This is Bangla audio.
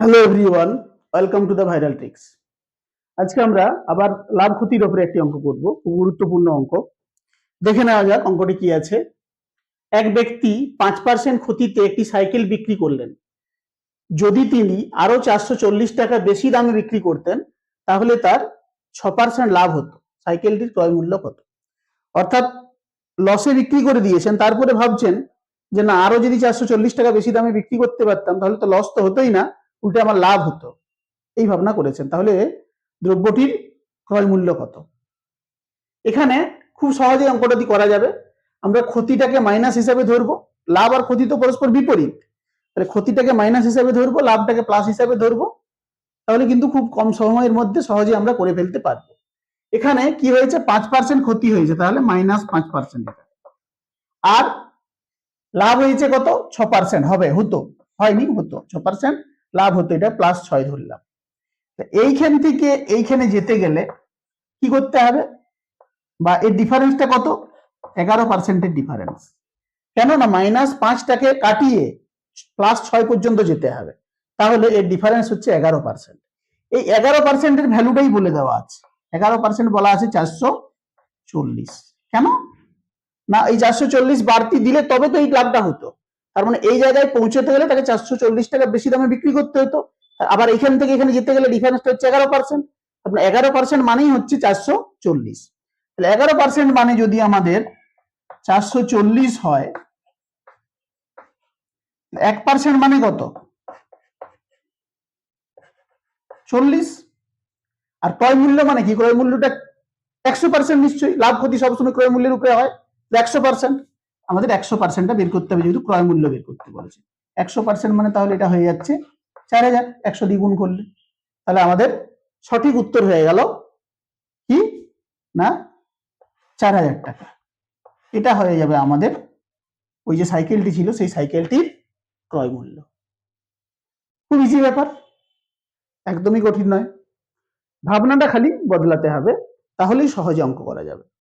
Hello everyone welcome to the viral tricks আজকে আমরা আবার লাভ ক্ষতির ওপরে একটি অঙ্ক করব, খুব গুরুত্বপূর্ণ অঙ্ক। দেখে নেওয়া যাক অঙ্কটি কি আছে। এক ব্যক্তি পাঁচ পার্সেন্ট ক্ষতিতে একটি সাইকেল বিক্রি করলেন। যদি তিনি আরও চারশো চল্লিশ টাকা বেশি দামে বিক্রি করতেন, তাহলে তার ছ পার্সেন্ট লাভ হতো। সাইকেলটির ক্রয় মূল্য কত? অর্থাৎ লসে বিক্রি করে দিয়েছেন, তারপরে ভাবছেন যে না, আরও যদি চারশো চল্লিশ টাকা বেশি দামে বিক্রি করতে পারতাম, তাহলে তো লস তো হতোই না। উল্টে আমার লাভ হতো। এই ভাবনা করেছেন। তাহলে দ্রব্যটির ক্রয় মূল্য কত? এখানে খুব সহজে অঙ্কটা দিয়ে করা যাবে, আমরা ক্ষতিটাকে মাইনাস হিসাবে ধরবো, লাভ আর ক্ষতি তো পরস্পর বিপরীত। তাহলে ক্ষতিটাকে মাইনাস হিসাবে ধরবো, লাভটাকে প্লাস হিসাবে ধরবো, তাহলে কিন্তু খুব কম সময়ের মধ্যে সহজে আমরা করে ফেলতে পারব। এখানে কি হয়েছে? পাঁচ পার্সেন্ট ক্ষতি হয়েছে, তাহলে মাইনাস পাঁচ পার্সেন্ট আর লাভ হয়েছে কত? ছ পার্সেন্ট হবে, হতো। হয়নি, হতো। ছ পার্সেন্ট লাভ হতো, এটা প্লাস ছয় ধরলাম। এইখান থেকে এইখানে যেতে গেলে কি করতে হবে? বা এর ডিফারেন্সটা কত? এগারো পার্সেন্টের ডিফারেন্স কেন না মাইনাস পাঁচটাকে কাটিয়ে প্লাস ছয় পর্যন্ত যেতে হবে। তাহলে এর ডিফারেন্স হচ্ছে এগারো পার্সেন্ট এই এগারো পার্সেন্টের ভ্যালুটাই বলে দেওয়া আছে। এগারো পার্সেন্ট বলা আছে চারশো চল্লিশ। কেন? না, এই চারশো চল্লিশ বাড়তি দিলে তবে তো এই লাভটা হতো। তার মানে এই জায়গায় পৌঁছতে গেলে তাকে চারশো চল্লিশ টাকা বেশি দামে বিক্রি করতে হতো। আবার এখান থেকে এখানে যেতে গেলে ডিফারেন্সটা হচ্ছে এগারো পার্সেন্ট আপনার এগারো পার্সেন্ট মানেই হচ্ছে চারশো চল্লিশ। তাহলে এগারো পার্সেন্ট মানে যদি আমাদের চারশো চল্লিশ হয় এক পার্সেন্ট মানে কত? চল্লিশ। আর ক্রয় মূল্য মানে কি? ক্রয় মূল্যটা একশো পার্সেন্ট নিশ্চয়ই। লাভ ক্ষতি সবসময় ক্রয় মূল্যের উপরে হয় একশো পার্সেন্ট আমাদের একশো পার্সেন্টটা বের করতে হবে যেহেতু ক্রয় মূল্য বের করতে বলেছে। একশো পার্সেন্ট মানে তাহলে এটা হয়ে যাচ্ছে চার হাজার, একশো দ্বিগুণ করলে। তাহলে আমাদের সঠিক উত্তর হয়ে গেল কি? না, চার হাজার টাকা। এটা হয়ে যাবে আমাদের ওই যে সাইকেলটি ছিল, সেই সাইকেলটির ক্রয় মূল্য। খুব ইজি ব্যাপার, একদমই কঠিন নয়। ভাবনাটা খালি বদলাতে হবে, তাহলেই সহজে অঙ্ক করা যাবে।